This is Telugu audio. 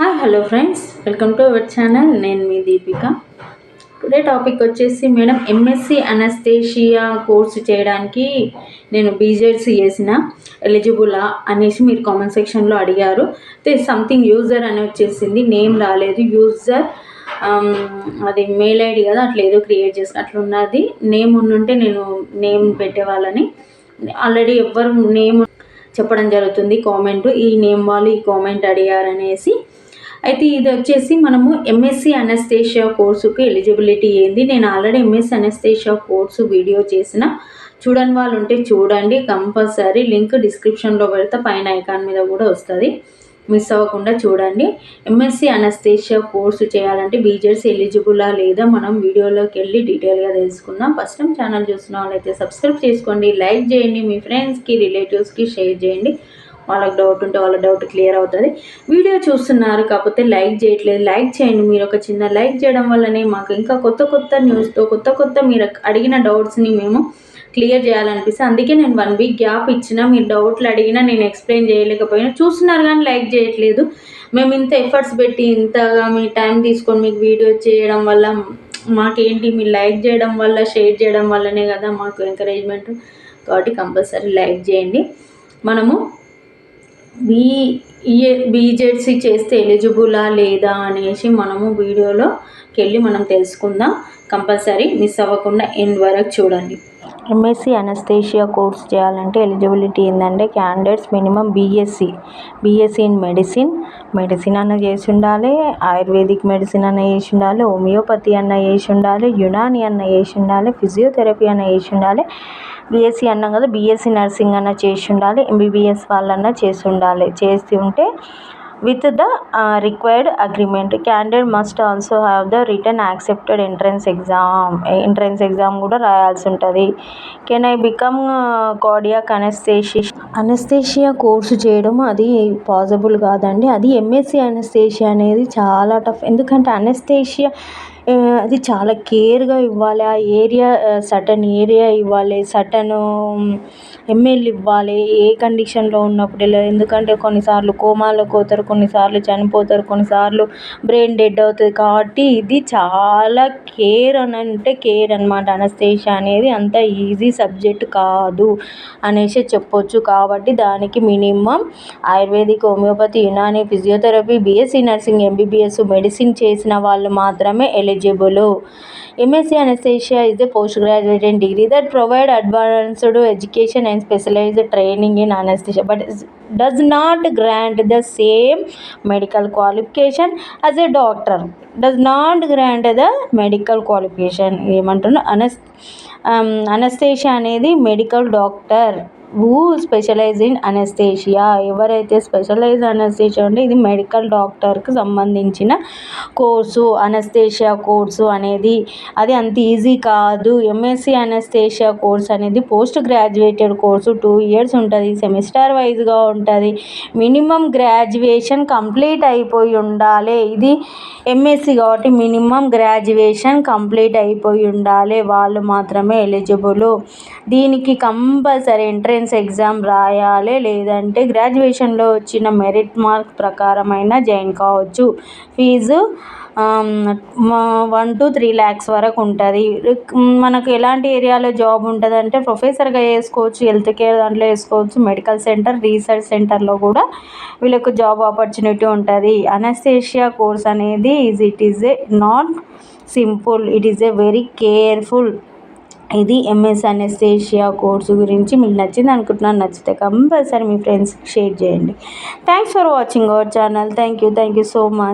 Hi hello friends welcome to our channel నేను మీ దీపిక. టుడే టాపిక్ వచ్చేసి మేడం ఎంఎస్సి అనస్థేషియా కోర్సు చేయడానికి నేను బీజెడ్సీ చేసిన. ఎలిజిబులా అనేసి మీరు కామెంట్ సెక్షన్లో అడిగారు. అయితే సంథింగ్ యూజర్ అని వచ్చేసింది. నేమ్ రాలేదు. యూజర్ um, అది మెయిల్ ఐడి కదా అట్లా ఏదో క్రియేట్ చేసి అట్లా ఉన్నది నేమ్ ఉండుంటే నేను నేమ్ పెట్టేవాళ్ళని. ఆల్రెడీ ఎవ్వరు నేమ్ చెప్పడం జరుగుతుంది. కామెంట్ ఈ నేమ్ వాళ్ళు ఈ కామెంట్ అడిగారనేసి అయితే ఇది వచ్చేసి మనము ఎంఎస్సి అనస్థేషియా కోర్సుకు ఎలిజిబిలిటీ ఏంది? నేను already MSc anaesthesia course video చేసిన. చూడని వాళ్ళు ఉంటే చూడండి కంపల్సరీ లింక్ డిస్క్రిప్షన్లో పెడితే పైన ఐకాన్ మీద కూడా వస్తుంది. మిస్ అవ్వకుండా చూడండి. ఎంఎస్సి అనస్థేషియా కోర్సు చేయాలంటే బీజెడ్స్ ఎలిజిబులా లేదా మనం వీడియోలోకి వెళ్ళి డీటెయిల్గా తెలుసుకుందాం. ఫస్ట్ టైం ఛానల్ చూసిన వాళ్ళైతే సబ్స్క్రైబ్ చేసుకోండి లైక్ చేయండి మీ ఫ్రెండ్స్కి రిలేటివ్స్కి షేర్ చేయండి. వాళ్ళకి డౌట్ ఉంటే వాళ్ళ డౌట్ క్లియర్ అవుతుంది. వీడియో చూస్తున్నారు కాకపోతే లైక్ చేయట్లేదు. లైక్ చేయండి. మీరు ఒక చిన్న లైక్ చేయడం వల్లనే మాకు ఇంకా కొత్త కొత్త న్యూస్తో కొత్త కొత్త మీరు అడిగిన డౌట్స్ని మేము క్లియర్ చేయాలనిపిస్తే అందుకే నేను వన్ వీక్ గ్యాప్ ఇచ్చిన మీరు డౌట్లు అడిగినా నేను ఎక్స్ప్లెయిన్ చేయలేకపోయినా చూస్తున్నారు కానీ లైక్ చేయట్లేదు. మేము ఇంత ఎఫర్ట్స్ పెట్టి ఇంతగా మీ టైం తీసుకొని మీకు వీడియో చేయడం వల్ల మాకేంటి? మీరు లైక్ చేయడం వల్ల షేర్ చేయడం వల్లనే కదా మాకు ఎంకరేజ్మెంట్ కాబట్టి కంపల్సరీ లైక్ చేయండి. మనము బీఏ బీజెడ్సీ చేస్తే ఎలిజిబులా లేదా అనేసి మనము వీడియోలోకి వెళ్ళి మనం తెలుసుకుందాం. కంపల్సరీ మిస్ అవ్వకుండా ఎండ్ వరకు చూడండి. ఎంఎస్సి అనస్థేషియా కోర్స్ చేయాలంటే ఎలిజిబిలిటీ ఏంటంటే candidates minimum BSc BSc in medicine medicine అన్న చేసి ఉండాలి ఆయుర్వేదిక్ మెడిసిన్ అన్న చేసి ఉండాలి హోమియోపతి అన్న చేసి ఉండాలి యునాని అన్న చేసి ఉండాలి ఫిజియోథెరపీ అన్న చేసి ఉండాలి బీఎస్సీ అన్నాం కదా బీఎస్సీ నర్సింగ్ అన్న చేసి ఉండాలి ఎంబీబీఎస్ వాళ్ళన్నా చేసి ఉండాలి. చేసి ఉంటే with the required agreement candidate must also have the return accepted entrance exam entrance exam కూడా రాయాల్సి ఉంటుంది. Can I become cardiac anaesthesia anaesthesia course చేయడం అది పాసిబుల్ కాదండి. అది ఎంఎస్సి అనస్థేషియా అనేది చాలా టఫ్ ఎందుకంటే అనస్థేషియా అది చాలా కేర్గా ఇవ్వాలి. ఆ ఏరియా సటన్ ఏరియా ఇవ్వాలి. సటన్ ఎంఎల్ ఇవ్వాలి. ఏ కండిషన్లో ఉన్నప్పుడు ఇలా ఎందుకంటే కొన్నిసార్లు కోమాలోకి పోతారు కొన్నిసార్లు చనిపోతారు కొన్నిసార్లు బ్రెయిన్ డెడ్ అవుతుంది కాబట్టి ఇది చాలా కేర్ అని అంటే కేర్ అనమాట అనస్థేషియా అనేది అంత ఈజీ సబ్జెక్ట్ కాదు అనేసి చెప్పొచ్చు కాబట్టి దానికి minimum ayurvedic homeopathy Unani physiotherapy BSc nursing MBBS medicine చేసిన వాళ్ళు మాత్రమే eligible MSc anaesthesia is a postgraduate degree that provide advanced education and specialized training in anesthesia but does not grant the same medical qualification as a doctor does not grant the medical qualification ఏమంటున్నా అనస్ అనస్థేషియా అనేది medical doctor who specialise in anaesthesia ఎవరైతే స్పెషలైజ్ అనస్థేషియా అంటే ఇది మెడికల్ డాక్టర్కి సంబంధించిన కోర్సు అనస్థేషియా కోర్సు అనేది. అది అంత ఈజీ కాదు. ఎంఎస్సి అనస్థేషియా కోర్స్ అనేది post graduated course. Two years ఉంటుంది. సెమిస్టర్ వైజ్గా ఉంటుంది. మినిమం గ్రాడ్యుయేషన్ కంప్లీట్ అయిపోయి ఉండాలి. ఇది ఎంఎస్సి కాబట్టి మినిమం గ్రాడ్యుయేషన్ కంప్లీట్ అయిపోయి ఉండాలి. వాళ్ళు మాత్రమే ఎలిజిబుల్ దీనికి కంపల్సరీ ఎంట్రెన్స్ ఎగ్జామ్ రాయాలి లేదంటే గ్రాడ్యుయేషన్లో వచ్చిన మెరిట్ మార్క్ ప్రకారమైన జాయిన్ కావచ్చు. Fee one two three lakhs వరకు ఉంటుంది. మనకు ఎలాంటి ఏరియాలో జాబ్ ఉంటుంది అంటే ప్రొఫెసర్గా వేసుకోవచ్చు హెల్త్ కేర్ దాంట్లో వేసుకోవచ్చు మెడికల్ సెంటర్ రీసెర్చ్ సెంటర్లో కూడా వీళ్ళకు జాబ్ ఆపర్చునిటీ ఉంటుంది. అనస్థేషియా కోర్స్ అనేది is it is a not simple it is a very careful ఇది ఎంఎస్ అనెస్థేషియా కోర్సు గురించి మీకు నచ్చింది అనుకుంటున్నాను నచ్చితే కంపల్సరీ మీ ఫ్రెండ్స్కి షేర్ చేయండి. Thanks for watching our channel thank you thank you so much